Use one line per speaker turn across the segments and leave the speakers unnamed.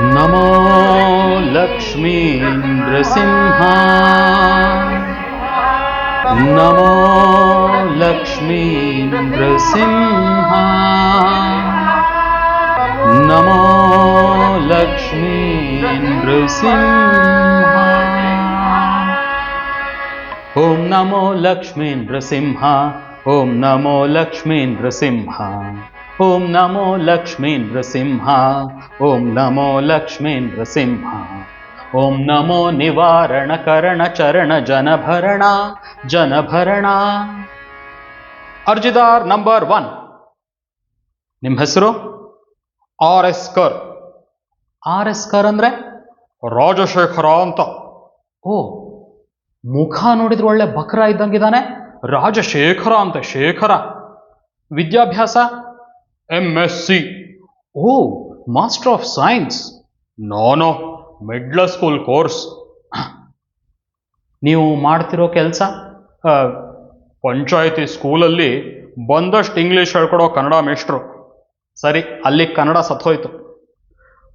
नमो लक्ष्मीन्द्रसिंह। नमो लक्ष्मीन्द्रसिंह। नमो लक्ष्मीन्द्रसिंह। ॐ नमो लक्ष्मीन्द्रसिंह ॐ नमो लक्ष्मीन्द्रसिंह ಓಂ ನಮೋ ಲಕ್ಷ್ಮೀ ನೃಸಿಂಹ ಓಂ ನಮೋ ಲಕ್ಷ್ಮೀ ನೃಸಿಂಹ ಓಂ ನಮೋ ನಿವಾರಣ ಕರಣ ಚರಣ ಜನಭರಣ ಜನಭರಣ. ಅರ್ಜಿದಾರ್ number one. ನಿಮ್ಮ ಹೆಸರು? R S Kar. R S Kar ಅಂದ್ರೆ? ರಾಜಶೇಖರ ಅಂತ. ಓ, ಮುಖ ನೋಡಿದ್ರೆ ಒಳ್ಳೆ ಬಕ್ರ ಇದ್ದಂಗಿದ್ದಾನೆ? ರಾಜಶೇಖರ ಅಂತ, ಶೇಖರ. ವಿದ್ಯಾಭ್ಯಾಸ? M S C O master of science ನಾನೋ ಮಿಡ್ಲ್ ಸ್ಕೂಲ್ ಕೋರ್ಸ್ ನೀವು ಮಾಡ್ತಿರೋ ಕೆಲಸ? ಪಂಚಾಯತಿ ಸ್ಕೂಲಲ್ಲಿ ಬಂದಷ್ಟು ಇಂಗ್ಲೀಷ್ ಹೇಳ್ಕೊಡೋ ಕನ್ನಡ ಮೇಷ್ಟ್ರು ಸರಿ ಅಲ್ಲಿ ಕನ್ನಡ ಸತ್ತೋಯ್ತು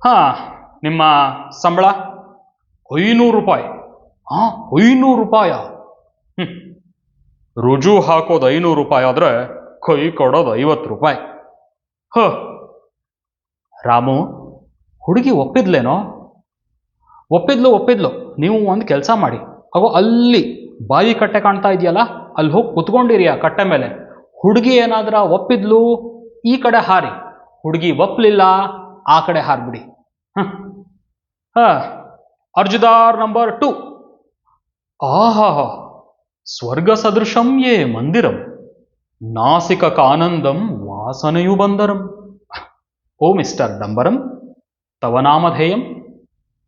ಹಾಂ ನಿಮ್ಮ ಸಂಬಳ? ಐನೂರು ರೂಪಾಯಿ. ಹಾಂ ಐನೂರು ರೂಪಾಯ? ಹ್ಞೂ ರುಜು ಹಾಕೋದು ಐನೂರು ರೂಪಾಯಿ ಆದರೆ ಕೈ ಕೊಡೋದು ಐವತ್ತು ರೂಪಾಯಿ. ಹ. ರಾಮು, ಹುಡುಗಿ ಒಪ್ಪಿದ್ಲೇನೋ? ಒಪ್ಪಿದ್ಲು ಒಪ್ಪಿದ್ಲು. ನೀವು ಒಂದು ಕೆಲಸ ಮಾಡಿ. ಅಗೋ, ಅಲ್ಲಿ ಬಾಯಿ ಕಟ್ಟೆ ಕಾಣ್ತಾ ಇದೆಯಲ್ಲ, ಅಲ್ಲಿ ಹೋಗಿ ಕುತ್ಕೊಂಡಿರಿ ಆ ಕಟ್ಟೆ ಮೇಲೆ. ಹುಡುಗಿ ಏನಾದ್ರ ಒಪ್ಪಿದ್ಲು, ಈ ಕಡೆ ಹಾರಿ. ಹುಡುಗಿ ಒಪ್ಪಲಿಲ್ಲ ಆ ಕಡೆ ಹಾರ್ಬಿಡಿ. ಹ ಹ. ಅರ್ಜುದಾರ್ ನಂಬರ್ ಟು. ಆಹಾ. ಸ್ವರ್ಗ ಸದೃಶಂ ಯೇ ಮಂದಿರಂ. ನಾಸಿಕ ಕಾನಂದಂ ವಾಸನೆಯು ಬಂದರಂ. ಓ ಮಿಸ್ಟರ್ ಡಂಬರಂ, ತವ ನಾಮಧೇಯಂ,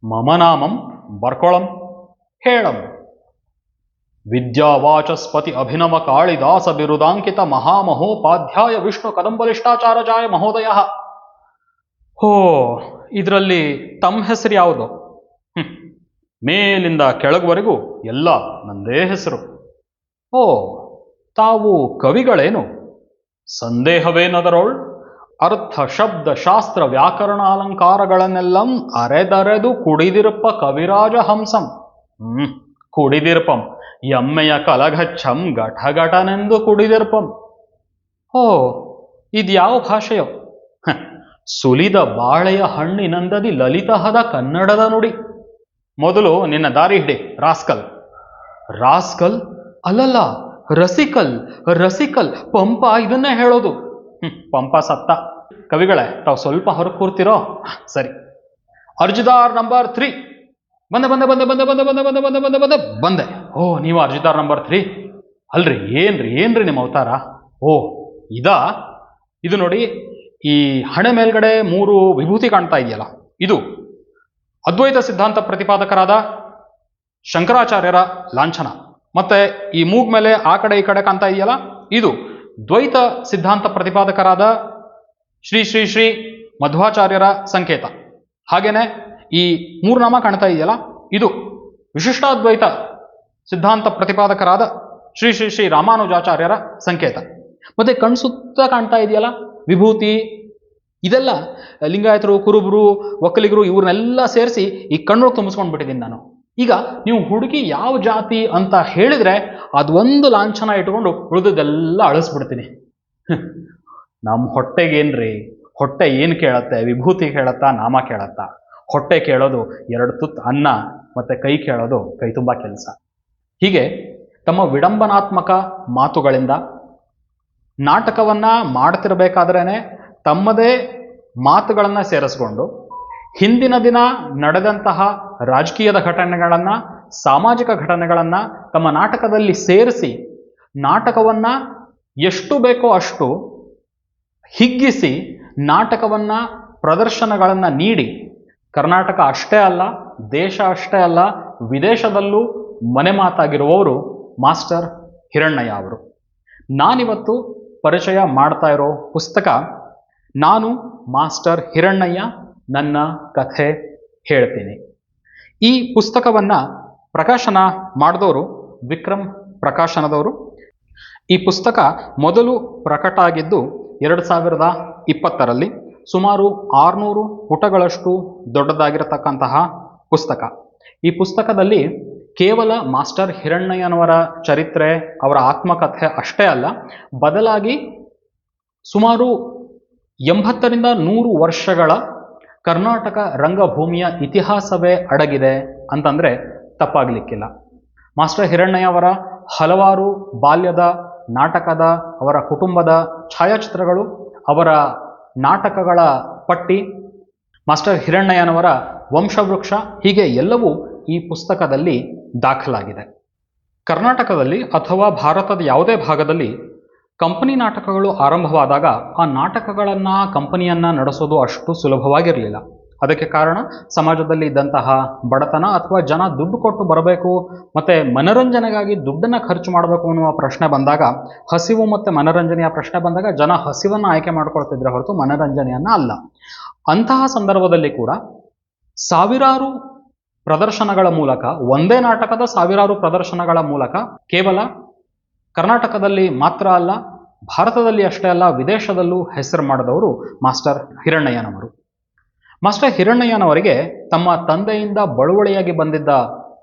ಮಮ ನಾಮಂ ಬರ್ಕೊಳಂ, ಹೇಳಂ. ವಿದ್ಯಾವಾಚಸ್ಪತಿ ಅಭಿನವ ಕಾಳಿದಾಸ ಬಿರುದಾಂಕಿತ ಮಹಾಮಹೋಪಾಧ್ಯಾಯ ವಿಷ್ಣು ಕದಂಬಲಿಷ್ಟಾಚಾರಜಾಯ ಮಹೋದಯ. ಹೋ, ಇದರಲ್ಲಿ ತಮ್ಮ ಹೆಸರು ಯಾವುದು. ಮೇಲಿಂದ ಕೆಳಗುವರೆಗೂ ಎಲ್ಲ ನಂದೇ ಹೆಸರು. ಓ, ತಾವು ಕವಿಗಳೇನು? ಸಂದೇಹವೇನದರೋಳ್? ಅರ್ಥ, ಶಬ್ದ, ಶಾಸ್ತ್ರ, ವ್ಯಾಕರಣ ಅಲಂಕಾರಗಳನ್ನೆಲ್ಲಂ ಅರೆದರೆದು ಕುಡಿದಿರಪ್ಪ ಕವಿರಾಜ ಹಂಸಂ. ಹ್ಮ್, ಕುಡಿದಿರ್ಪಂ. ಎಮ್ಮೆಯ ಕಲಘಚ್ಚಂ ಘಟಘಟನೆಂದು ಕುಡಿದಿರ್ಪಂ. ಓ ಇದ್ಯಾವ ಭಾಷೆಯೋ? ಸುಲಿದ ಬಾಳೆಯ ಹಣ್ಣಿನಂದದಿ ಲಲಿತಹದ ಕನ್ನಡದ ನುಡಿ. ಮೊದಲು ನಿನ್ನ ದಾರಿ ಹಿಡಿ, ರಾಸ್ಕಲ್. ರಾಸ್ಕಲ್? ಅಲ್ಲಲ್ಲ ರಸಿಕಲ್ ರಸಿಕಲ್ ಪಂಪ ಇದನ್ನೇ ಹೇಳೋದು ಪಂಪ ಸತ್ತ ಕವಿಗಳೇ ತಾವು ಸ್ವಲ್ಪ ಹೊರ ಕೂರ್ತಿರೋ ಸರಿ ಅರ್ಜಿದಾರ್ ನಂಬರ್ ತ್ರೀ ಬಂದೆ ಬಂದೆ ಬಂದೆ ಬಂದೆ ಬಂದೆ ಬಂದೆ ಬಂದೆ ಬಂದೆ ಬಂದೆ ಬಂದೆ ಬಂದೆ ಓ ನೀವು ಅರ್ಜಿದಾರ್ ನಂಬರ್ ತ್ರೀ ಅಲ್ರಿ ಏನ್ರಿ ಏನ್ರಿ ನಿಮ್ಮ ಅವತಾರ ಓ ಇದಾ ಇದು ನೋಡಿ ಈ ಹಣೆ ಮೇಲ್ಗಡೆ ಮೂರು ವಿಭೂತಿ ಕಾಣ್ತಾ ಇದೆಯಲ್ಲ ಇದು ಅದ್ವೈತ ಸಿದ್ಧಾಂತ ಪ್ರತಿಪಾದಕರಾದ ಶಂಕರಾಚಾರ್ಯರ ಲಾಂಛನ ಮತ್ತೆ ಈ ಮೂಗ್ ಮೇಲೆ ಆ ಕಡೆ ಈ ಕಡೆ ಕಾಣ್ತಾ ಇದೆಯಲ್ಲ? ಇದು ದ್ವೈತ ಸಿದ್ಧಾಂತ ಪ್ರತಿಪಾದಕರಾದ ಶ್ರೀ ಶ್ರೀ ಶ್ರೀ ಮಧ್ವಾಚಾರ್ಯರ ಸಂಕೇತ. ಹಾಗೇನೆ ಈ ಮೂರು ನಾಮ ಕಾಣ್ತಾ ಇದೆಯಲ್ಲ? ಇದು ವಿಶಿಷ್ಟಾದ್ವೈತ ಸಿದ್ಧಾಂತ ಪ್ರತಿಪಾದಕರಾದ ಶ್ರೀ ಶ್ರೀ ಶ್ರೀ ರಾಮಾನುಜಾಚಾರ್ಯರ ಸಂಕೇತ. ಮತ್ತೆ ಕಣ್ಸುತ್ತ ಕಾಣ್ತಾ ಇದೆಯಲ್ಲ? ವಿಭೂತಿ, ಇದೆಲ್ಲ ಲಿಂಗಾಯತರು, ಕುರುಬರು, ಒಕ್ಕಲಿಗರು, ಇವ್ರನ್ನೆಲ್ಲ ಸೇರಿಸಿ ಈ ಕಣ್ಣು ತುಂಬಿಸ್ಕೊಂಡು ಬಿಟ್ಟಿದ್ದೀನಿ ನಾನು. ಈಗ ನೀವು ಹುಡುಗಿ ಯಾವ ಜಾತಿ ಅಂತ ಹೇಳಿದ್ರೆ ಅದೊಂದು ಲಾಂಛನ ಇಟ್ಕೊಂಡು ಉಳಿದದೆಲ್ಲ ಅಳಿಸ್ಬಿಡ್ತೀನಿ. ನಮ್ಮ ಹೊಟ್ಟೆಗೇನ್ರಿ? ಹೊಟ್ಟೆ ಏನು ಕೇಳತ್ತೆ? ವಿಭೂತಿ ಕೇಳತ್ತಾ? ನಾಮ ಕೇಳತ್ತಾ? ಹೊಟ್ಟೆ ಕೇಳೋದು ಎರಡು ತುತ್ತು ಅನ್ನ, ಮತ್ತೆ ಕೈ ಕೇಳೋದು ಕೈ ತುಂಬ ಕೆಲಸ. ಹೀಗೆ ತಮ್ಮ ವಿಡಂಬನಾತ್ಮಕ ಮಾತುಗಳಿಂದ ನಾಟಕವನ್ನು ಮಾಡ್ತಿರಬೇಕಾದ್ರೇ ತಮ್ಮದೇ ಮಾತುಗಳನ್ನು ಸೇರಿಸ್ಕೊಂಡು ಹಿಂದಿನ ದಿನ ನಡೆದಂತಹ ರಾಜಕೀಯದ ಘಟನೆಗಳನ್ನು, ಸಾಮಾಜಿಕ ಘಟನೆಗಳನ್ನು ತಮ್ಮ ನಾಟಕದಲ್ಲಿ ಸೇರಿಸಿ, ನಾಟಕವನ್ನ ಎಷ್ಟು ಬೇಕೋ ಅಷ್ಟು ಹಿಗ್ಗಿಸಿ, ನಾಟಕವನ್ನ ಪ್ರದರ್ಶನಗಳನ್ನು ನೀಡಿ, ಕರ್ನಾಟಕ ಅಷ್ಟೇ ಅಲ್ಲ, ದೇಶ ಅಷ್ಟೇ ಅಲ್ಲ, ವಿದೇಶದಲ್ಲೂ ಮನೆ ಮಾತಾಗಿರುವವರು ಮಾಸ್ಟರ್ ಹಿರಣ್ಣಯ್ಯ ಅವರು. ನಾನಿವತ್ತು ಪರಿಚಯ ಮಾಡ್ತಾ ಇರೋ ಪುಸ್ತಕ, ನಾನು ಮಾಸ್ಟರ್ ಹಿರಣ್ಣಯ್ಯ ನನ್ನ ಕಥೆ ಹೇಳ್ತೀನಿ. ಈ ಪುಸ್ತಕವನ್ನ ಪ್ರಕಾಶನ ಮಾಡಿದವರು ವಿಕ್ರಮ್ ಪ್ರಕಾಶನದವರು, ಈ ಪುಸ್ತಕ ಮೊದಲು ಪ್ರಕಟ ಆಗಿದ್ದು ಎರಡು ಸಾವಿರದ ಇಪ್ಪತ್ತರಲ್ಲಿ ಸುಮಾರು ಆರುನೂರು ಪುಟಗಳಷ್ಟು ದೊಡ್ಡದಾಗಿರತಕ್ಕಂತಹ ಪುಸ್ತಕ. ಈ ಪುಸ್ತಕದಲ್ಲಿ ಕೇವಲ ಮಾಸ್ಟರ್ ಹಿರಣ್ಣಯ್ಯನವರ ಚರಿತ್ರೆ, ಅವರ ಆತ್ಮಕಥೆ ಅಷ್ಟೇ ಅಲ್ಲ, ಬದಲಾಗಿ ಸುಮಾರು ಎಂಬತ್ತರಿಂದ ನೂರು ವರ್ಷಗಳ ಕರ್ನಾಟಕ ರಂಗಭೂಮಿಯ ಇತಿಹಾಸವೇ ಅಡಗಿದೆ ಅಂತಂದರೆ ತಪ್ಪಾಗಲಿಕ್ಕಿಲ್ಲ. ಮಾಸ್ಟರ್ ಹಿರಣ್ಣಯ್ಯವರ ಹಲವಾರು ಬಾಲ್ಯದ, ನಾಟಕದ, ಅವರ ಕುಟುಂಬದ ಛಾಯಾಚಿತ್ರಗಳು, ಅವರ ನಾಟಕಗಳ ಪಟ್ಟಿ, ಮಾಸ್ಟರ್ ಹಿರಣ್ಣಯ್ಯನವರ ವಂಶವೃಕ್ಷ, ಹೀಗೆ ಎಲ್ಲವೂ ಈ ಪುಸ್ತಕದಲ್ಲಿ ದಾಖಲಾಗಿದೆ. ಕರ್ನಾಟಕದಲ್ಲಿ ಅಥವಾ ಭಾರತದ ಯಾವುದೇ ಭಾಗದಲ್ಲಿ ಕಂಪನಿ ನಾಟಕಗಳು ಆರಂಭವಾದಾಗ ಆ ನಾಟಕಗಳನ್ನು, ಕಂಪನಿಯನ್ನು ನಡೆಸೋದು ಅಷ್ಟು ಸುಲಭವಾಗಿರಲಿಲ್ಲ. ಅದಕ್ಕೆ ಕಾರಣ ಸಮಾಜದಲ್ಲಿ ಇದ್ದಂತಹ ಬಡತನ ಅಥವಾ ಜನ ದುಡ್ಡು ಕೊಟ್ಟು ಬರಬೇಕು, ಮತ್ತು ಮನರಂಜನೆಗಾಗಿ ದುಡ್ಡನ್ನು ಖರ್ಚು ಮಾಡಬೇಕು ಅನ್ನುವ ಪ್ರಶ್ನೆ ಬಂದಾಗ, ಹಸಿವು ಮತ್ತು ಮನರಂಜನೆಯ ಪ್ರಶ್ನೆ ಬಂದಾಗ ಜನ ಹಸಿವನ್ನು ಆಯ್ಕೆ ಮಾಡಿಕೊಳ್ತಿದ್ರೆ ಹೊರತು ಮನರಂಜನೆಯನ್ನು ಅಲ್ಲ. ಅಂತಹ ಸಂದರ್ಭದಲ್ಲಿ ಕೂಡ ಸಾವಿರಾರು ಪ್ರದರ್ಶನಗಳ ಮೂಲಕ, ಒಂದೇ ನಾಟಕದ ಸಾವಿರಾರು ಪ್ರದರ್ಶನಗಳ ಮೂಲಕ ಕೇವಲ ಕರ್ನಾಟಕದಲ್ಲಿ ಮಾತ್ರ ಅಲ್ಲ, ಭಾರತದಲ್ಲಿ ಅಷ್ಟೇ ಅಲ್ಲ, ವಿದೇಶದಲ್ಲೂ ಹೆಸರು ಮಾಡಿದವರು ಮಾಸ್ಟರ್ ಹಿರಣ್ಣಯ್ಯನವರು. ಮಾಸ್ಟರ್ ಹಿರಣ್ಣಯ್ಯನವರಿಗೆ ತಮ್ಮ ತಂದೆಯಿಂದ ಬಳುವಳಿಯಾಗಿ ಬಂದಿದ್ದ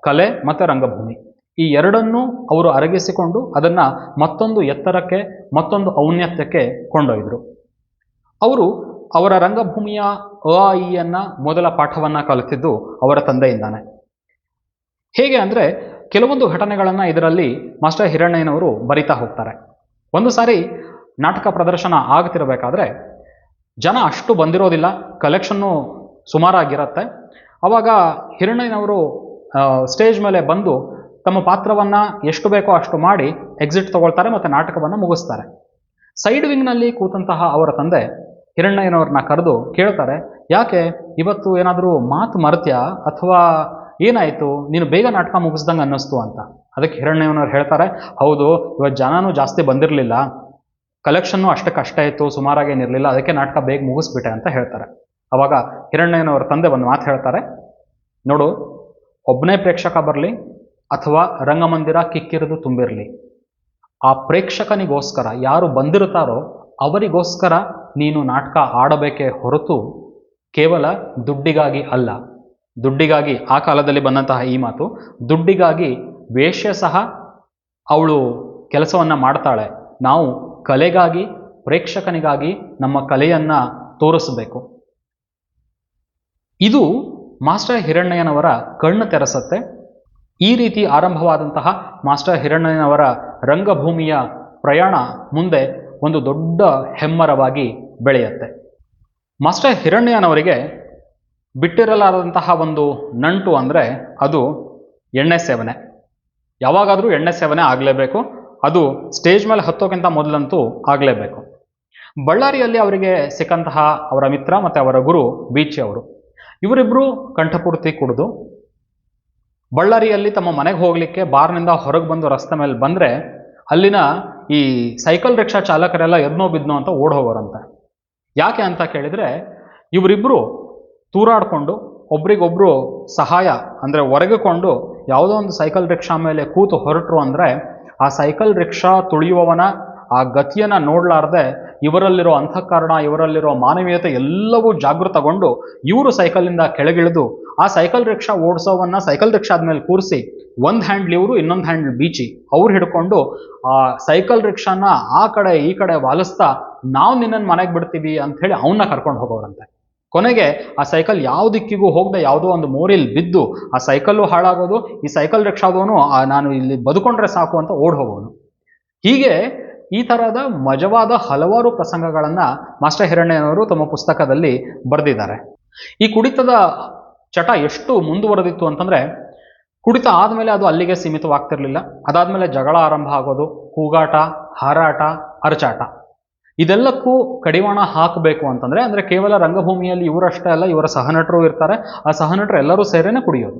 ಕಲೆ ಮತ್ತು ರಂಗಭೂಮಿ. ಈ ಎರಡನ್ನೂ ಅವರು ಅರಗಿಸಿಕೊಂಡು ಅದನ್ನು ಮತ್ತೊಂದು ಎತ್ತರಕ್ಕೆ, ಮತ್ತೊಂದು ಔನ್ನತ್ಯಕ್ಕೆ ಕೊಂಡೊಯ್ದರು. ಅವರು ಅವರ ರಂಗಭೂಮಿಯ ಅ ಇಯನ್ನು ಮೊದಲ ಪಾಠವನ್ನು ಕಲಿತಿದ್ದು ಅವರ ತಂದೆಯಿಂದಾನೆ. ಹೇಗೆ ಅಂದರೆ ಕೆಲವೊಂದು ಘಟನೆಗಳನ್ನು ಇದರಲ್ಲಿ ಮಾಸ್ಟರ್ ಹಿರಣ್ಣಯ್ಯನವರು ಬರಿತಾ ಹೋಗ್ತಾರೆ. ಒಂದು ಸಾರಿ ನಾಟಕ ಪ್ರದರ್ಶನ ಆಗ್ತಿರಬೇಕಾದ್ರೆ ಜನ ಅಷ್ಟು ಬಂದಿರೋದಿಲ್ಲ ಕಲೆಕ್ಷನ್ನು ಸುಮಾರಾಗಿರತ್ತೆ. ಆವಾಗ ಹಿರಣ್ಣಯ್ಯನವರು ಸ್ಟೇಜ್ ಮೇಲೆ ಬಂದು ತಮ್ಮ ಪಾತ್ರವನ್ನು ಎಷ್ಟು ಬೇಕೋ ಅಷ್ಟು ಮಾಡಿ ಎಕ್ಸಿಟ್ ತಗೊಳ್ತಾರೆ ಮತ್ತು ನಾಟಕವನ್ನು ಮುಗಿಸ್ತಾರೆ. ಸೈಡ್ ವಿಂಗ್ನಲ್ಲಿ ಕೂತಂತಹ ಅವರ ತಂದೆ ಹಿರಣ್ಣಯ್ಯನವ್ರನ್ನ ಕರೆದು ಕೇಳ್ತಾರೆ, ಯಾಕೆ ಇವತ್ತು ಏನಾದರೂ ಮಾತು ಮರತ್ಯ ಅಥವಾ ಏನಾಯಿತು? ನೀನು ಬೇಗ ನಾಟಕ ಮುಗಿಸ್ದಂಗೆ ಅನ್ನಿಸ್ತು ಅಂತ. ಅದಕ್ಕೆ ಹಿರಣ್ಯವನವ್ರು ಹೇಳ್ತಾರೆ, ಹೌದು ಇವತ್ತು ಜನನೂ ಜಾಸ್ತಿ ಬಂದಿರಲಿಲ್ಲ. ಕಲೆಕ್ಷನ್ನು ಅಷ್ಟಕ್ಕಷ್ಟೇ ಇತ್ತು ಸುಮಾರಾಗೇನಿರಲಿಲ್ಲ ಅದಕ್ಕೆ ನಾಟಕ ಬೇಗ ಮುಗಿಸ್ಬಿಟ್ಟೆ ಅಂತ ಹೇಳ್ತಾರೆ. ಅವಾಗ ಹಿರಣ್ಯನವ್ರ ತಂದೆ ಒಂದು ಮಾತು ಹೇಳ್ತಾರೆ. ನೋಡು ಒಬ್ಬನೇ ಪ್ರೇಕ್ಷಕ ಬರಲಿ ಅಥವಾ ರಂಗಮಂದಿರ ಕಿಕ್ಕಿರೋದು ತುಂಬಿರಲಿ. ಆ ಪ್ರೇಕ್ಷಕನಿಗೋಸ್ಕರ ಯಾರು ಬಂದಿರ್ತಾರೋ ಅವರಿಗೋಸ್ಕರ ನೀನು ನಾಟಕ ಆಡಬೇಕೇ ಹೊರತು ಕೇವಲ ದುಡ್ಡಿಗಾಗಿ ಅಲ್ಲ. ದುಡ್ಡಿಗಾಗಿ ಆ ಕಾಲದಲ್ಲಿ ಬಂದಂತಹ ಈ ಮಾತು, ದುಡ್ಡಿಗಾಗಿ ವೇಶ್ಯ ಸಹ ಅವಳು ಕೆಲಸವನ್ನು ಮಾಡ್ತಾಳೆ. ನಾವು ಕಲೆಗಾಗಿ, ಪ್ರೇಕ್ಷಕನಿಗಾಗಿ ನಮ್ಮ ಕಲೆಯನ್ನು ತೋರಿಸಬೇಕು. ಇದು ಮಾಸ್ಟರ್ ಹಿರಣ್ಣಯ್ಯನವರ ಕಣ್ಣು ತೆರೆಸತ್ತೆ. ಈ ರೀತಿ ಆರಂಭವಾದಂತಹ ಮಾಸ್ಟರ್ ಹಿರಣ್ಣಯ್ಯನವರ ರಂಗಭೂಮಿಯ ಪ್ರಯಾಣ ಮುಂದೆ ಒಂದು ದೊಡ್ಡ ಹೆಮ್ಮರವಾಗಿ ಬೆಳೆಯುತ್ತೆ. ಮಾಸ್ಟರ್ ಹಿರಣ್ಣಯ್ಯನವರಿಗೆ ಬಿಟ್ಟಿರಲಾದಂತಹ ಒಂದು ನಂಟು ಅಂದರೆ ಅದು ಎಣ್ಣೆ ಸೇವನೆ. ಯಾವಾಗಾದರೂ ಎಣ್ಣೆ ಸೇವನೆ ಆಗಲೇಬೇಕು. ಅದು ಸ್ಟೇಜ್ ಮೇಲೆ ಹತ್ತೋಕ್ಕಿಂತ ಮೊದಲಂತೂ ಆಗಲೇಬೇಕು. ಬಳ್ಳಾರಿಯಲ್ಲಿ ಅವರಿಗೆ ಸಿಕ್ಕಂತಹ ಅವರ ಮಿತ್ರ ಮತ್ತು ಅವರ ಗುರು ಬೀಚಿ ಅವರು. ಇವರಿಬ್ಬರು ಕಂಠಪೂರ್ತಿ ಕುಡಿದು ಬಳ್ಳಾರಿಯಲ್ಲಿ ತಮ್ಮ ಮನೆಗೆ ಹೋಗಲಿಕ್ಕೆ ಬಾರ್ನಿಂದ ಹೊರಗೆ ಬಂದು ರಸ್ತೆ ಮೇಲೆ ಬಂದರೆ ಅಲ್ಲಿನ ಈ ಸೈಕಲ್ ರಿಕ್ಷಾ ಚಾಲಕರೆಲ್ಲ ಎದ್ನೋ ಬಿದ್ನೋ ಅಂತ ಓಡ್ ಹೋಗೋರಂತೆ. ಯಾಕೆ ಅಂತ ಕೇಳಿದರೆ ಇವರಿಬ್ಬರು ತೂರಾಡಿಕೊಂಡು ಒಬ್ರಿಗೊಬ್ರು ಸಹಾಯ ಅಂದರೆ ಒರಗಿಕೊಂಡು ಯಾವುದೋ ಒಂದು ಸೈಕಲ್ ರಿಕ್ಷಾ ಮೇಲೆ ಕೂತು ಹೊರಟರು ಅಂದರೆ ಆ ಸೈಕಲ್ ರಿಕ್ಷಾ ತುಳಿಯುವವನ, ಆ ಗತಿಯನ್ನು ನೋಡಲಾರ್ದೆ ಇವರಲ್ಲಿರೋ ಅಂತಃಕರಣ ಇವರಲ್ಲಿರೋ ಮಾನವೀಯತೆ ಎಲ್ಲವೂ ಜಾಗೃತಗೊಂಡು ಇವರು ಸೈಕಲಿಂದ ಕೆಳಗಿಳಿದು ಆ ಸೈಕಲ್ ರಿಕ್ಷಾ ಓಡಿಸೋವನ್ನ ಸೈಕಲ್ ರಿಕ್ಷಾದ ಮೇಲೆ ಕೂರಿಸಿ ಒಂದು ಹ್ಯಾಂಡ್ಲ್ ಇವರು, ಇನ್ನೊಂದು ಹ್ಯಾಂಡ್ಲ್ ಬೀಚಿ ಅವ್ರು ಹಿಡ್ಕೊಂಡು ಆ ಸೈಕಲ್ ರಿಕ್ಷಾನ ಆ ಕಡೆ ಈ ಕಡೆ ವಾಲಿಸ್ತಾ, ನಾವು ನಿನ್ನನ್ನು ಮನೆಗೆ ಬಿಡ್ತೀವಿ ಅಂತ ಹೇಳಿ ಅವನ್ನ ಕರ್ಕೊಂಡು ಹೋಗೋರಂತೆ. ಕೊನೆಗೆ ಆ ಸೈಕಲ್ ಯಾವ ದಿಕ್ಕಿಗೂ ಹೋಗದೆ ಯಾವುದೋ ಒಂದು ಮೋರಿಲ್ ಬಿದ್ದು ಆ ಸೈಕಲ್ಲು ಹಾಳಾಗೋದು, ಈ ಸೈಕಲ್ ರಿಕ್ಷಾದವನು ನಾನು ಇಲ್ಲಿ ಬದುಕೊಂಡ್ರೆ ಸಾಕು ಅಂತ ಓಡ್ ಹೋಗೋನು ಹೀಗೆ ಈ ಥರದ ಮಜವಾದ ಹಲವಾರು ಪ್ರಸಂಗಗಳನ್ನು ಮಾಸ್ಟರ್ ಹಿರಣ್ಣಯ್ಯನವರು ತಮ್ಮ ಪುಸ್ತಕದಲ್ಲಿ ಬರೆದಿದ್ದಾರೆ. ಈ ಕುಡಿತದ ಚಟ ಎಷ್ಟು ಮುಂದುವರೆದಿತ್ತು ಅಂತಂದರೆ, ಕುಡಿತ ಆದಮೇಲೆ ಅದು ಅಲ್ಲಿಗೆ ಸೀಮಿತವಾಗ್ತಿರಲಿಲ್ಲ. ಅದಾದಮೇಲೆ ಜಗಳ ಆರಂಭ ಆಗೋದು, ಕೂಗಾಟ, ಹಾರಾಟ ಅರಚಾಟ ಇದೆಲ್ಲಕ್ಕೂ ಕಡಿವಾಣ ಹಾಕಬೇಕು ಅಂತಂದರೆ, ಅಂದರೆ ಕೇವಲ ರಂಗಭೂಮಿಯಲ್ಲಿ ಇವರಷ್ಟೇ ಅಲ್ಲ, ಇವರ ಸಹನಟರು ಇರ್ತಾರೆ. ಆ ಸಹನಟರು ಎಲ್ಲರೂ ಸೇರೇನೆ ಕುಡಿಯೋದು.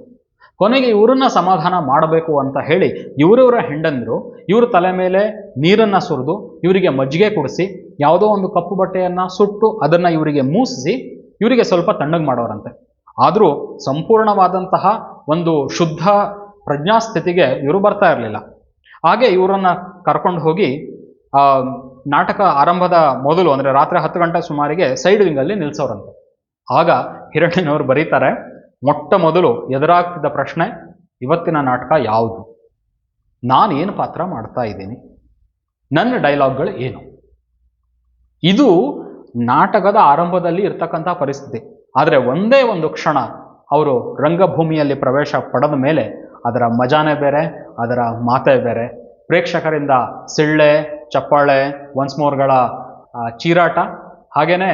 ಕೊನೆಗೆ ಇವರನ್ನ ಸಮಾಧಾನ ಮಾಡಬೇಕು ಅಂತ ಹೇಳಿ ಇವರವರ ಹೆಂಡಂದರು, ಇವ್ರ ತಲೆ ಮೇಲೆ ನೀರನ್ನು ಸುರಿದು, ಇವರಿಗೆ ಮಜ್ಜಿಗೆ ಕುಡಿಸಿ, ಯಾವುದೋ ಒಂದು ಕಪ್ಪು ಬಟ್ಟೆಯನ್ನು ಸುಟ್ಟು ಅದನ್ನು ಇವರಿಗೆ ಮೂಸಿಸಿ, ಇವರಿಗೆ ಸ್ವಲ್ಪ ತಣ್ಣಗೆ ಮಾಡೋರಂತೆ. ಆದರೂ ಸಂಪೂರ್ಣವಾದಂತಹ ಒಂದು ಶುದ್ಧ ಪ್ರಜ್ಞಾಸ್ಥಿತಿಗೆ ಇವರು ಬರ್ತಾ ಇರಲಿಲ್ಲ. ಹಾಗೆ ಇವರನ್ನು ಕರ್ಕೊಂಡು ಹೋಗಿ ನಾಟಕ ಆರಂಭದ ಮೊದಲು, ಅಂದರೆ ರಾತ್ರಿ ಹತ್ತು ಗಂಟೆ ಸುಮಾರಿಗೆ ಸೈಡ್ ವಿಂಗಲ್ಲಿ ನಿಲ್ಸೋರಂತೆ. ಆಗ ಹಿರಣ್ಣನವರು ಬರೀತಾರೆ, ಮೊಟ್ಟ ಮೊದಲು ಎದುರಾಗ್ತಿದ್ದ ಪ್ರಶ್ನೆ, ಇವತ್ತಿನ ನಾಟಕ ಯಾವುದು? ನಾನೇನು ಪಾತ್ರ ಮಾಡ್ತಾ ಇದ್ದೀನಿ? ನನ್ನ ಡೈಲಾಗ್ಗಳು ಏನು? ಇದು ನಾಟಕದ ಆರಂಭದಲ್ಲಿ ಇರ್ತಕ್ಕಂಥ ಪರಿಸ್ಥಿತಿ. ಆದರೆ ಒಂದೇ ಒಂದು ಕ್ಷಣ ಅವರು ರಂಗಭೂಮಿಯಲ್ಲಿ ಪ್ರವೇಶ ಪಡೆದ ಮೇಲೆ ಅದರ ಮಜಾನೇ ಬೇರೆ, ಅದರ ಮಾತೇ ಬೇರೆ. ಪ್ರೇಕ್ಷಕರಿಂದ ಸಿಳ್ಳೆ ಚಪ್ಪಾಳೆ ಒನ್ಸ್ ಮೋರ್ಗಳ ಚೀರಾಟ. ಹಾಗೇನೆ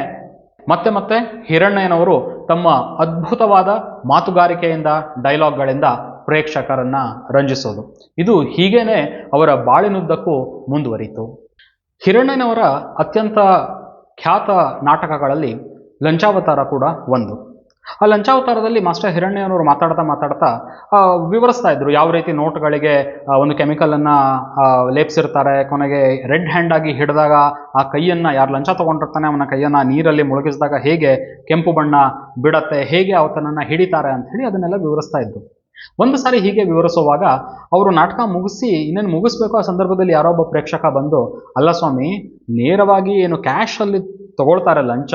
ಮತ್ತೆ ಮತ್ತೆ ಹಿರಣ್ಣಯ್ಯನವರು ತಮ್ಮ ಅದ್ಭುತವಾದ ಮಾತುಗಾರಿಕೆಯಿಂದ ಡೈಲಾಗ್ಗಳಿಂದ ಪ್ರೇಕ್ಷಕರನ್ನ ರಂಜಿಸೋದು. ಇದು ಹೀಗೇನೆ ಅವರ ಬಾಳಿನುದ್ದಕ್ಕೂ ಮುಂದುವರಿತು ಹಿರಣ್ಣಯ್ಯನವರ ಅತ್ಯಂತ ಖ್ಯಾತ ನಾಟಕಗಳಲ್ಲಿ ಲಂಚಾವತಾರ ಕೂಡ ಒಂದು. ಆ ಲಂಚಾವತಾರದಲ್ಲಿ ಮಾಸ್ಟರ್ ಹಿರಣ್ಯನವರು ಮಾತಾಡ್ತಾ ಮಾತಾಡ್ತಾ ವಿವರಿಸ್ತಾ ಇದ್ರು ಯಾವ ರೀತಿ ನೋಟ್ಗಳಿಗೆ ಒಂದು ಒಂದು ಕೆಮಿಕಲನ್ನು ಲೇಪಿಸಿರ್ತಾರೆ, ಕೊನೆಗೆ ರೆಡ್ ಹ್ಯಾಂಡ್ ಆಗಿ ಹಿಡಿದಾಗ ಆ ಕೈಯನ್ನು ಯಾರು ಲಂಚ ತಗೊಂಡಿರ್ತಾನೆ, ಅವನ ಕೈಯನ್ನು ನೀರಲ್ಲಿ ಮುಳುಗಿಸಿದಾಗ ಹೇಗೆ ಕೆಂಪು ಬಣ್ಣ ಬಿಡತ್ತೆ, ಹೇಗೆ ಆತನನ್ನು ಹಿಡಿತಾರೆ ಅಂತ ಹೇಳಿ ಅದನ್ನೆಲ್ಲ ವಿವರಿಸ್ತಾ ಇದ್ರು. ಒಂದು ಸಾರಿ ಹೀಗೆ ವಿವರಿಸುವಾಗ ಅವರು ನಾಟಕ ಮುಗಿಸಿ ಇನ್ನೇನು ಮುಗಿಸ್ಬೇಕು ಆ ಸಂದರ್ಭದಲ್ಲಿ ಯಾರೋ ಒಬ್ಬ ಪ್ರೇಕ್ಷಕ ಬಂದು, ಅಲ್ಲ ಸ್ವಾಮಿ, ನೇರವಾಗಿ ಏನು ಕ್ಯಾಶ್ ಅಲ್ಲಿ ತಗೊಳ್ತಾರೆ ಲಂಚ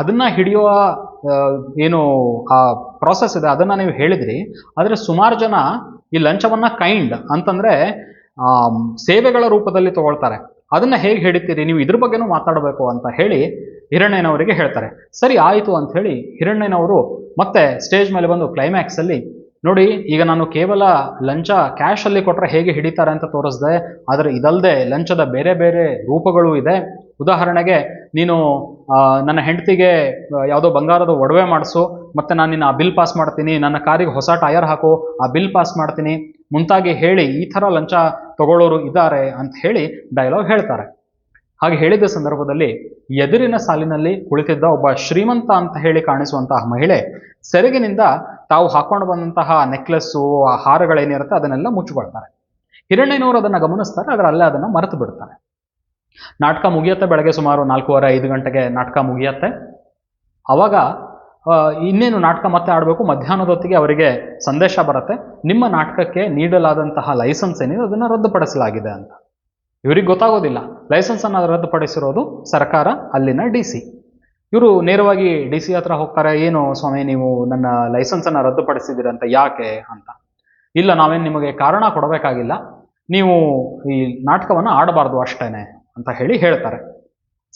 ಅದನ್ನ ಹಿಡಿಯುವ ಏನು, ಆ ಪ್ರಾಸೆಸ್ ಇದೆ, ಅದನ್ನ ನೀವು ಹೇಳಿದ್ರಿ. ಆದರೆ ಸುಮಾರು ಜನ ಈ ಲಂಚವನ್ನ ಕೈಂಡ್ ಅಂತಂದ್ರೆ ಸೇವೆಗಳ ರೂಪದಲ್ಲಿ ತಗೊಳ್ತಾರೆ. ಅದನ್ನ ಹೇಗೆ ಹಿಡಿತೀರಿ, ನೀವು ಇದ್ರ ಬಗ್ಗೆನೂ ಮಾತಾಡಬೇಕು ಅಂತ ಹೇಳಿ ಹಿರಣ್ಣಯ್ಯನವರಿಗೆ ಹೇಳ್ತಾರೆ. ಸರಿ, ಆಯಿತು ಅಂತ ಹೇಳಿ ಹಿರಣ್ಣಯ್ಯನವರು ಮತ್ತೆ ಸ್ಟೇಜ್ ಮೇಲೆ ಬಂದು ಕ್ಲೈಮ್ಯಾಕ್ಸ್ ಅಲ್ಲಿ, ನೋಡಿ, ಈಗ ನಾನು ಕೇವಲ ಲಂಚ ಕ್ಯಾಶ್ ಅಲ್ಲಿ ಕೊಟ್ರೆ ಹೇಗೆ ಹಿಡಿತಾರೆ ಅಂತ ತೋರಿಸ್ದೆ, ಆದರೆ ಇದಲ್ಲದೆ ಲಂಚದ ಬೇರೆ ಬೇರೆ ರೂಪಗಳು ಇದೆ. ಉದಾಹರಣೆಗೆ ನೀನು ನನ್ನ ಹೆಂಡತಿಗೆ ಯಾವುದೋ ಬಂಗಾರದ ಒಡವೆ ಮಾಡಿಸು, ಮತ್ತೆ ನಾನು ನಿನ್ನ ಆ ಬಿಲ್ ಪಾಸ್ ಮಾಡ್ತೀನಿ, ನನ್ನ ಕಾರಿಗೆ ಹೊಸ ಟೈರ್ ಹಾಕು, ಆ ಬಿಲ್ ಪಾಸ್ ಮಾಡ್ತೀನಿ, ಮುಂತಾಗಿ ಹೇಳಿ ಈ ಥರ ಲಂಚ ತಗೊಳ್ಳೋರು ಇದ್ದಾರೆ ಅಂತ ಹೇಳಿ ಡೈಲಾಗ್ ಹೇಳ್ತಾರೆ. ಹಾಗೆ ಹೇಳಿದ ಸಂದರ್ಭದಲ್ಲಿ ಎದುರಿನ ಸಾಲಿನಲ್ಲಿ ಕುಳಿತಿದ್ದ ಒಬ್ಬ ಶ್ರೀಮಂತ ಅಂತ ಹೇಳಿ ಕಾಣಿಸುವಂತಹ ಮಹಿಳೆ ಸೆರಗಿನಿಂದ ತಾವು ಹಾಕೊಂಡು ಬಂದಂತಹ ನೆಕ್ಲೆಸ್ಸು ಆ ಹಾರಗಳೇನಿರುತ್ತೆ ಅದನ್ನೆಲ್ಲ ಮುಚ್ಚಿಕೊಳ್ತಾರೆ. ಹಿರಣ್ಣಯ್ಯನವರು ಅದನ್ನು ಗಮನಿಸ್ತಾರೆ, ಆದರೆ ಅಲ್ಲೇ ಅದನ್ನು ಮರೆತು ಬಿಡ್ತಾರೆ. ನಾಟಕ ಮುಗಿಯುತ್ತೆ ಬೆಳಗ್ಗೆ ಸುಮಾರು ನಾಲ್ಕೂವರೆ ಐದು ಗಂಟೆಗೆ ನಾಟಕ ಮುಗಿಯುತ್ತೆ. ಅವಾಗ ಆ, ಇನ್ನೇನು ನಾಟಕ ಮತ್ತೆ ಆಡಬೇಕು? ಮಧ್ಯಾಹ್ನದೊತ್ತಿಗೆ ಅವರಿಗೆ ಸಂದೇಶ ಬರುತ್ತೆ. ನಿಮ್ಮ ನಾಟಕಕ್ಕೆ ನೀಡಲಾದಂತಹ ಲೈಸೆನ್ಸ್ ಏನಿದೆ ಅದನ್ನು ರದ್ದುಪಡಿಸಲಾಗಿದೆ ಅಂತ. ಇವ್ರಿಗೆ ಗೊತ್ತಾಗೋದಿಲ್ಲ. ಲೈಸೆನ್ಸ್ ಅನ್ನು ರದ್ದುಪಡಿಸಿರೋದು ಸರ್ಕಾರ ಅಲ್ಲಿನ ಡಿ ಸಿ ಇವರು ನೇರವಾಗಿ ಡಿ ಸಿ ಹತ್ರ ಹೋಗ್ತಾರೆ ಏನು ಸ್ವಾಮಿ ನೀವು ನನ್ನ ಲೈಸೆನ್ಸನ್ನು ರದ್ದುಪಡಿಸಿದ್ದೀರಂತ ಯಾಕೆ? ಅಂತ. ಇಲ್ಲ ನಾವೇನು ನಿಮಗೆ ಕಾರಣ ಕೊಡಬೇಕಾಗಿಲ್ಲ. ನೀವು ಈ ನಾಟಕವನ್ನು ಆಡಬಾರ್ದು ಅಷ್ಟೇನೆ. ಅಂತ ಹೇಳಿ ಹೇಳ್ತಾರೆ.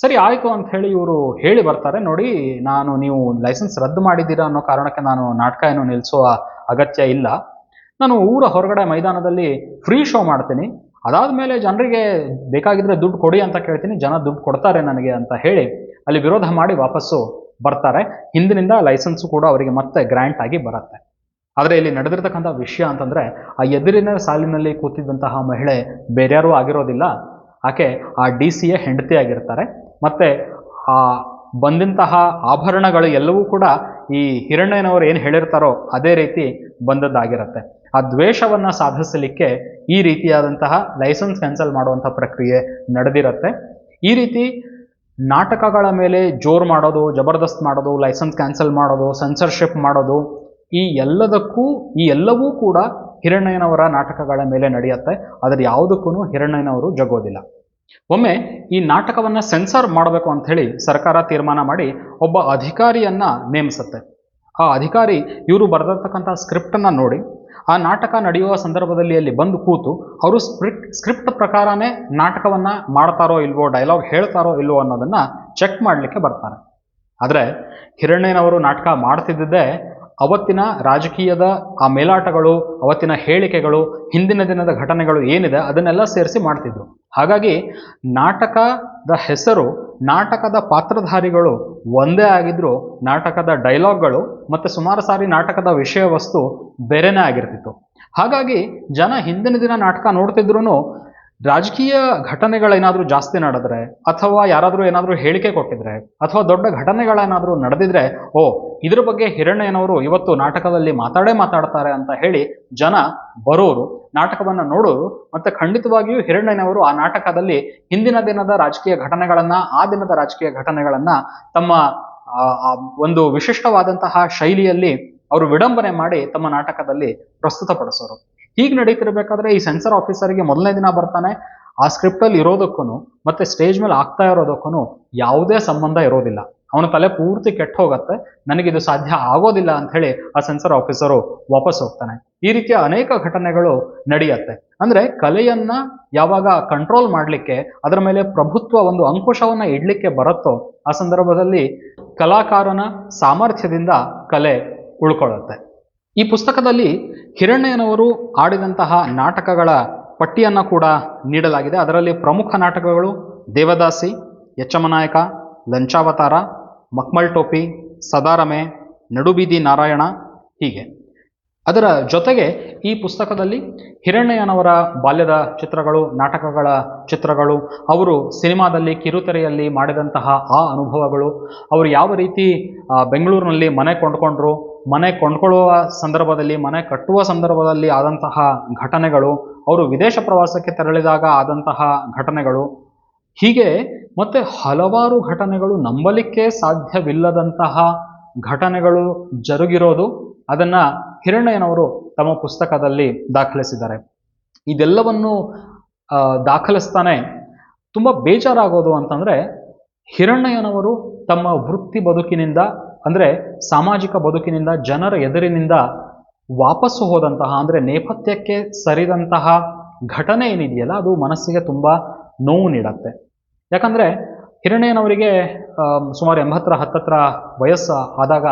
ಸರಿ, ಆಯಿತು ಅಂತ ಹೇಳಿ ಇವರು ಹೇಳಿ ಬರ್ತಾರೆ. ನೋಡಿ, ನಾನು ನೀವು ಲೈಸೆನ್ಸ್ ರದ್ದು ಮಾಡಿದ್ದೀರಾ ಅನ್ನೋ ಕಾರಣಕ್ಕೆ ನಾನು ನಾಟಕ ಏನು ನಿಲ್ಲಿಸುವ ಅಗತ್ಯ ಇಲ್ಲ. ನಾನು ಊರ ಹೊರಗಡೆ ಮೈದಾನದಲ್ಲಿ ಫ್ರೀ ಶೋ ಮಾಡ್ತೀನಿ. ಅದಾದಮೇಲೆ ಜನರಿಗೆ ಬೇಕಾಗಿದ್ರೆ ದುಡ್ಡು ಕೊಡಿ ಅಂತ ಕೇಳ್ತೀನಿ. ಜನ ದುಡ್ಡು ಕೊಡ್ತಾರೆ ನನಗೆ ಅಂತ ಹೇಳಿ ಅಲ್ಲಿ ವಿರೋಧ ಮಾಡಿ ವಾಪಸ್ಸು ಬರ್ತಾರೆ. ಹಿಂದಿನಿಂದ ಲೈಸೆನ್ಸು ಕೂಡ ಅವರಿಗೆ ಮತ್ತೆ ಗ್ರ್ಯಾಂಟ್ ಆಗಿ ಬರುತ್ತೆ. ಆದರೆ ಇಲ್ಲಿ ನಡೆದಿರ್ತಕ್ಕಂಥ ವಿಷಯ ಅಂತಂದರೆ, ಆ ಎದುರಿನ ಸಾಲಿನಲ್ಲಿ ಕೂತಿದ್ದಂತಹ ಮಹಿಳೆ ಬೇರ್ಯಾರೂ ಆಗಿರೋದಿಲ್ಲ. ಆಕೆ ಆ ಡಿ ಸಿಯ ಹೆಂಡತಿ ಆಗಿರ್ತಾರೆ. ಮತ್ತು ಆ ಬಂದಂತಹ ಆಭರಣಗಳು ಎಲ್ಲವೂ ಕೂಡ ಈ ಹಿರಣ್ಣಯ್ಯನವರು ಏನು ಹೇಳಿರ್ತಾರೋ ಅದೇ ರೀತಿ ಬಂದದ್ದಾಗಿರುತ್ತೆ. ಆ ದ್ವೇಷವನ್ನು ಸಾಧಿಸಲಿಕ್ಕೆ ಈ ರೀತಿಯಾದಂತಹ ಲೈಸೆನ್ಸ್ ಕ್ಯಾನ್ಸಲ್ ಮಾಡುವಂಥ ಪ್ರಕ್ರಿಯೆ ನಡೆದಿರುತ್ತೆ. ಈ ರೀತಿ ನಾಟಕಗಳ ಮೇಲೆ ಜೋರು ಮಾಡೋದು, ಜಬರ್ದಸ್ತ್ ಮಾಡೋದು, ಲೈಸೆನ್ಸ್ ಕ್ಯಾನ್ಸಲ್ ಮಾಡೋದು, ಸೆನ್ಸರ್ಶಿಪ್ ಮಾಡೋದು ಈ ಎಲ್ಲದಕ್ಕೂ ಈ ಎಲ್ಲವೂ ಕೂಡ ಹಿರಣ್ಣಯ್ಯನವರ ನಾಟಕಗಳ ಮೇಲೆ ನಡೆಯುತ್ತೆ. ಅದರ ಯಾವುದಕ್ಕೂ ಹಿರಣ್ಣಯ್ಯನವರು ಜಗೋದಿಲ್ಲ. ಒಮ್ಮೆ ಈ ನಾಟಕವನ್ನ ಸೆನ್ಸಾರ್ ಮಾಡಬೇಕು ಅಂತ ಹೇಳಿ ಸರ್ಕಾರ ತೀರ್ಮಾನ ಮಾಡಿ ಒಬ್ಬ ಅಧಿಕಾರಿಯನ್ನ ನೇಮಿಸುತ್ತೆ. ಆ ಅಧಿಕಾರಿ ಇವರು ಬರೆದಿರ್ತಕ್ಕಂಥ ಸ್ಕ್ರಿಪ್ಟನ್ನು ನೋಡಿ, ಆ ನಾಟಕ ನಡೆಯುವ ಸಂದರ್ಭದಲ್ಲಿ ಅಲ್ಲಿ ಬಂದು ಕೂತು ಅವರು ಸ್ಕ್ರಿಪ್ಟ್ ಸ್ಕ್ರಿಪ್ಟ್ ಪ್ರಕಾರನೇ ನಾಟಕವನ್ನ ಮಾಡ್ತಾರೋ ಇಲ್ವೋ ಡೈಲಾಗ್ ಹೇಳ್ತಾರೋ ಇಲ್ವೋ ಅನ್ನೋದನ್ನ ಚೆಕ್ ಮಾಡಲಿಕ್ಕೆ ಬರ್ತಾರೆ. ಆದರೆ ಹಿರಣ್ಣಯ್ಯನವರು ನಾಟಕ ಮಾಡ್ತಿದ್ದೇ ಅವತ್ತಿನ ರಾಜಕೀಯದ ಆ ಮೇಲಾಟಗಳು, ಅವತ್ತಿನ ಹೇಳಿಕೆಗಳು, ಹಿಂದಿನ ದಿನದ ಘಟನೆಗಳು ಏನಿದೆ ಅದನ್ನೆಲ್ಲ ಸೇರಿಸಿ ಮಾಡ್ತಿದ್ರು. ಹಾಗಾಗಿ ನಾಟಕದ ಹೆಸರು, ನಾಟಕದ ಪಾತ್ರಧಾರಿಗಳು ಒಂದೇ ಆಗಿದ್ರು, ನಾಟಕದ ಡೈಲಾಗ್ಗಳು ಮತ್ತು ಸುಮಾರು ಸಾರಿ ನಾಟಕದ ವಿಷಯ ವಸ್ತು ಬೇರೆನೇ ಆಗಿರ್ತಿತ್ತು. ಹಾಗಾಗಿ ಜನ ಹಿಂದಿನ ದಿನ ನಾಟಕ ನೋಡ್ತಿದ್ರು ರಾಜಕೀಯ ಘಟನೆಗಳೇನಾದರೂ ಜಾಸ್ತಿ ನಡೆದ್ರೆ, ಅಥವಾ ಯಾರಾದರೂ ಏನಾದರೂ ಹೇಳಿಕೆ ಕೊಟ್ಟಿದ್ರೆ, ಅಥವಾ ದೊಡ್ಡ ಘಟನೆಗಳೇನಾದರೂ ನಡೆದಿದ್ರೆ, ಓ, ಇದ್ರ ಬಗ್ಗೆ ಹಿರಣ್ಯನವರು ಇವತ್ತು ನಾಟಕದಲ್ಲಿ ಮಾತಾಡೇ ಮಾತಾಡ್ತಾರೆ ಅಂತ ಹೇಳಿ ಜನ ಬರೋರು, ನಾಟಕವನ್ನು ನೋಡೋರು, ಮತ್ತೆ ಖಂಡಿತವಾಗಿಯೂ ಹಿರಣ್ಣಯ್ಯನವರು ಆ ನಾಟಕದಲ್ಲಿ ಹಿಂದಿನ ದಿನದ ರಾಜಕೀಯ ಘಟನೆಗಳನ್ನ, ಆ ದಿನದ ರಾಜಕೀಯ ಘಟನೆಗಳನ್ನ ತಮ್ಮ ಒಂದು ವಿಶಿಷ್ಟವಾದಂತಹ ಶೈಲಿಯಲ್ಲಿ ಅವರು ವಿಡಂಬನೆ ಮಾಡಿ ತಮ್ಮ ನಾಟಕದಲ್ಲಿ ಪ್ರಸ್ತುತಪಡಿಸೋರು. ಹೀಗೆ ನಡೀತಿರ್ಬೇಕಾದ್ರೆ ಈ ಸೆನ್ಸರ್ ಆಫೀಸರ್ಗೆ ಮೊದಲನೇ ದಿನ ಬರ್ತಾನೆ. ಆ ಸ್ಕ್ರಿಪ್ಟಲ್ಲಿ ಇರೋದಕ್ಕೂ ಮತ್ತೆ ಸ್ಟೇಜ್ ಮೇಲೆ ಆಗ್ತಾ ಇರೋದಕ್ಕೂ ಯಾವುದೇ ಸಂಬಂಧ ಇರೋದಿಲ್ಲ. ಅವನ ತಲೆ ಪೂರ್ತಿ ಕೆಟ್ಟ ಹೋಗುತ್ತೆ. ನನಗಿದು ಸಾಧ್ಯ ಆಗೋದಿಲ್ಲ ಅಂತ ಹೇಳಿ ಆ ಸೆನ್ಸರ್ ಆಫೀಸರು ವಾಪಸ್ ಹೋಗ್ತಾನೆ. ಈ ರೀತಿಯ ಅನೇಕ ಘಟನೆಗಳು ನಡೆಯುತ್ತೆ. ಅಂದ್ರೆ ಕಲೆಯನ್ನ ಯಾವಾಗ ಕಂಟ್ರೋಲ್ ಮಾಡಲಿಕ್ಕೆ, ಅದರ ಮೇಲೆ ಪ್ರಭುತ್ವ ಒಂದು ಅಂಕುಶವನ್ನ ಇಡ್ಲಿಕ್ಕೆ ಬರುತ್ತೋ, ಆ ಸಂದರ್ಭದಲ್ಲಿ ಕಲಾಕಾರನ ಸಾಮರ್ಥ್ಯದಿಂದ ಕಲೆ ಉಳ್ಕೊಳ್ಳುತ್ತೆ. ಈ ಪುಸ್ತಕದಲ್ಲಿ ಹಿರಣ್ಣಯ್ಯನವರು ಆಡಿದಂತಹ ನಾಟಕಗಳ ಪಟ್ಟಿಯನ್ನು ಕೂಡ ನೀಡಲಾಗಿದೆ. ಅದರಲ್ಲಿ ಪ್ರಮುಖ ನಾಟಕಗಳು ದೇವದಾಸಿ, ಯಚ್ಚಮನಾಯಕ, ಲಂಚಾವತಾರ, ಮಕ್ಮಲ್ ಟೋಪಿ, ಸದಾರಮೆ, ನಡುಬೀದಿ ನಾರಾಯಣ ಹೀಗೆ. ಅದರ ಜೊತೆಗೆ ಈ ಪುಸ್ತಕದಲ್ಲಿ ಹಿರಣ್ಣಯ್ಯನವರ ಬಾಲ್ಯದ ಚಿತ್ರಗಳು, ನಾಟಕಗಳ ಚಿತ್ರಗಳು, ಅವರು ಸಿನಿಮಾದಲ್ಲಿ ಕಿರುತೆರೆಯಲ್ಲಿ ಮಾಡಿದಂತಹ ಆ ಅನುಭವಗಳು, ಅವರು ಯಾವ ರೀತಿ ಬೆಂಗಳೂರಿನಲ್ಲಿ ಮನೆ ಕೊಂಡ್ಕೊಂಡ್ರು ಮನೆ ಕೊಂಡ್ಕೊಳ್ಳುವ ಸಂದರ್ಭದಲ್ಲಿ, ಮನೆ ಕಟ್ಟುವ ಸಂದರ್ಭದಲ್ಲಿ ಆದಂತಹ ಘಟನೆಗಳು, ಅವರು ವಿದೇಶ ಪ್ರವಾಸಕ್ಕೆ ತೆರಳಿದಾಗ ಆದಂತಹ ಘಟನೆಗಳು. ಹೀಗೆ ಮತ್ತೆ ಹಲವಾರು ಘಟನೆಗಳು ನಂಬಲಿಕ್ಕೆ ಸಾಧ್ಯವಿಲ್ಲದಂತಹ ಘಟನೆಗಳು ಜರುಗಿರೋದು ಅದನ್ನ ಹಿರಣ್ಣಯ್ಯನವರು ತಮ್ಮ ಪುಸ್ತಕದಲ್ಲಿ ದಾಖಲಿಸಿದ್ದಾರೆ. ಇದೆಲ್ಲವನ್ನು ದಾಖಲಿಸ್ತಾನೆ ತುಂಬ ಬೇಜಾರಾಗೋದು ಅಂತಂದರೆ ಹಿರಣ್ಣಯ್ಯನವರು ತಮ್ಮ ವೃತ್ತಿ ಬದುಕಿನಿಂದ ಅಂದ್ರೆ ಸಾಮಾಜಿಕ ಬದುಕಿನಿಂದ ಜನರ ಎದುರಿನಿಂದ ವಾಪಸ್ಸು ಹೋದಂತಹ ಅಂದ್ರೆ ನೇಪಥ್ಯಕ್ಕೆ ಸರಿದಂತಹ ಘಟನೆ ಏನಿದೆಯಲ್ಲ ಅದು ಮನಸ್ಸಿಗೆ ತುಂಬ ನೋವು ನೀಡತ್ತೆ. ಯಾಕಂದ್ರೆ ಹಿರಣ್ಣಯ್ಯನವರಿಗೆ ಆಮ್, ಸುಮಾರು ಎಂಬತ್ತರ ಹತ್ತತ್ರ ವಯಸ್ಸು ಆದಾಗ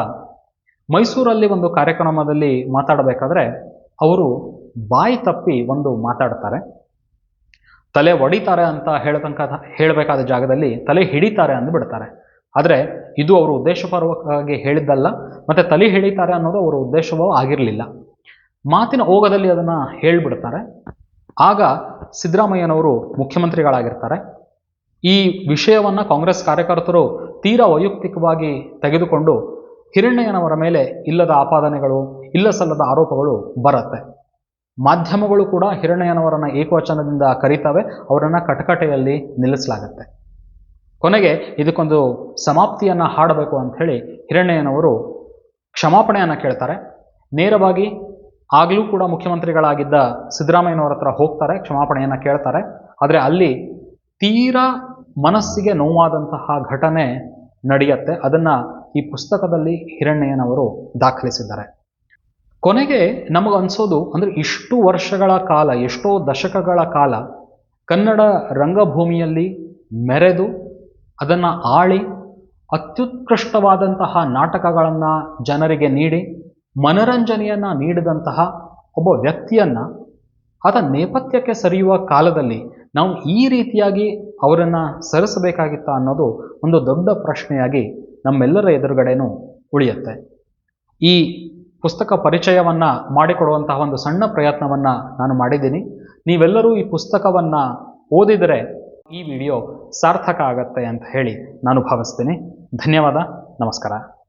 ಮೈಸೂರಲ್ಲಿ ಒಂದು ಕಾರ್ಯಕ್ರಮದಲ್ಲಿ ಮಾತಾಡಬೇಕಾದ್ರೆ ಅವರು ಬಾಯಿ ತಪ್ಪಿ ಒಂದು ಮಾತಾಡ್ತಾರೆ. ತಲೆ ಒಡಿತಾರೆ ಅಂತ ಹೇಳತಂಕ ಹೇಳಬೇಕಾದ ಜಾಗದಲ್ಲಿ ತಲೆ ಹಿಡಿತಾರೆ ಅಂದ್ಬಿಡ್ತಾರೆ. ಆದರೆ ಇದು ಅವರು ಉದ್ದೇಶಪೂರ್ವಕವಾಗಿ ಹೇಳಿದ್ದಲ್ಲ, ಮತ್ತು ತಲೆ ಹೇಳಿತಾರೆ ಅನ್ನೋದು ಅವರ ಉದ್ದೇಶವೂ ಆಗಿರಲಿಲ್ಲ. ಮಾತಿನ ಓಗದಲ್ಲಿ ಅದನ್ನು ಹೇಳಿಬಿಡ್ತಾರೆ. ಆಗ ಸಿದ್ದರಾಮಯ್ಯನವರು ಮುಖ್ಯಮಂತ್ರಿಗಳಾಗಿರ್ತಾರೆ. ಈ ವಿಷಯವನ್ನು ಕಾಂಗ್ರೆಸ್ ಕಾರ್ಯಕರ್ತರು ತೀರಾ ವೈಯಕ್ತಿಕವಾಗಿ ತೆಗೆದುಕೊಂಡು ಹಿರಣ್ಣಯ್ಯನವರ ಮೇಲೆ ಇಲ್ಲದ ಆಪಾದನೆಗಳು ಇಲ್ಲ ಸಲ್ಲದ ಆರೋಪಗಳು ಬರುತ್ತೆ. ಮಾಧ್ಯಮಗಳು ಕೂಡ ಹಿರಣ್ಣಯ್ಯನವರನ್ನು ಏಕವಚನದಿಂದ ಕರೀತವೆ, ಅವರನ್ನು ಕಟಕಟೆಯಲ್ಲಿ ನಿಲ್ಲಿಸಲಾಗತ್ತೆ. ಕೊನೆಗೆ ಇದಕ್ಕೊಂದು ಸಮಾಪ್ತಿಯನ್ನು ಹಾಡಬೇಕು ಅಂತ ಹೇಳಿ ಹಿರಣ್ಣಯ್ಯನವರು ಕ್ಷಮಾಪಣೆಯನ್ನು ಕೇಳ್ತಾರೆ. ನೇರವಾಗಿ ಆಗಲೂ ಕೂಡ ಮುಖ್ಯಮಂತ್ರಿಗಳಾಗಿದ್ದ ಸಿದ್ದರಾಮಯ್ಯನವರ ಹತ್ರ ಹೋಗ್ತಾರೆ, ಕ್ಷಮಾಪಣೆಯನ್ನು ಕೇಳ್ತಾರೆ. ಆದರೆ ಅಲ್ಲಿ ತೀರಾ ಮನಸ್ಸಿಗೆ ನೋವಾದಂತಹ ಘಟನೆ ನಡೆಯುತ್ತೆ. ಅದನ್ನು ಈ ಪುಸ್ತಕದಲ್ಲಿ ಹಿರಣ್ಣಯ್ಯನವರು ದಾಖಲಿಸಿದ್ದಾರೆ. ಕೊನೆಗೆ ನಮಗನ್ಸೋದು ಅಂದರೆ ಇಷ್ಟು ವರ್ಷಗಳ ಕಾಲ, ಎಷ್ಟೋ ದಶಕಗಳ ಕಾಲ ಕನ್ನಡ ರಂಗಭೂಮಿಯಲ್ಲಿ ಮೆರೆದು ಅದನ್ನ ಆಳಿ ಅತ್ಯುತ್ಕೃಷ್ಟವಾದಂತಹ ನಾಟಕಗಳನ್ನು ಜನರಿಗೆ ನೀಡಿ, ಮನರಂಜನೆಯನ್ನು ನೀಡಿದಂತಹ ಒಬ್ಬ ವ್ಯಕ್ತಿಯನ್ನ ಆತ ನೇಪಥ್ಯಕ್ಕೆ ಸರಿಯುವ ಕಾಲದಲ್ಲಿ ನಾವು ಈ ರೀತಿಯಾಗಿ ಅವರನ್ನು ಸರಿಸಬೇಕಾಗಿತ್ತ ಅನ್ನೋದು ಒಂದು ದೊಡ್ಡ ಪ್ರಶ್ನೆಯಾಗಿ ನಮ್ಮೆಲ್ಲರ ಎದುರುಗಡೆನೂ ಉಳಿಯುತ್ತೆ. ಈ ಪುಸ್ತಕ ಪರಿಚಯವನ್ನು ಮಾಡಿಕೊಡುವಂತಹ ಒಂದು ಸಣ್ಣ ಪ್ರಯತ್ನವನ್ನು ನಾನು ಮಾಡಿದ್ದೀನಿ. ನೀವೆಲ್ಲರೂ ಈ ಪುಸ್ತಕವನ್ನು ಓದಿದರೆ ಈ ವಿಡಿಯೋ ಸಾರ್ಥಕ ಆಗತ್ತೆ ಅಂತ ಹೇಳಿ ನಾನು ಭಾವಿಸ್ತೀನಿ. ಧನ್ಯವಾದ. ನಮಸ್ಕಾರ.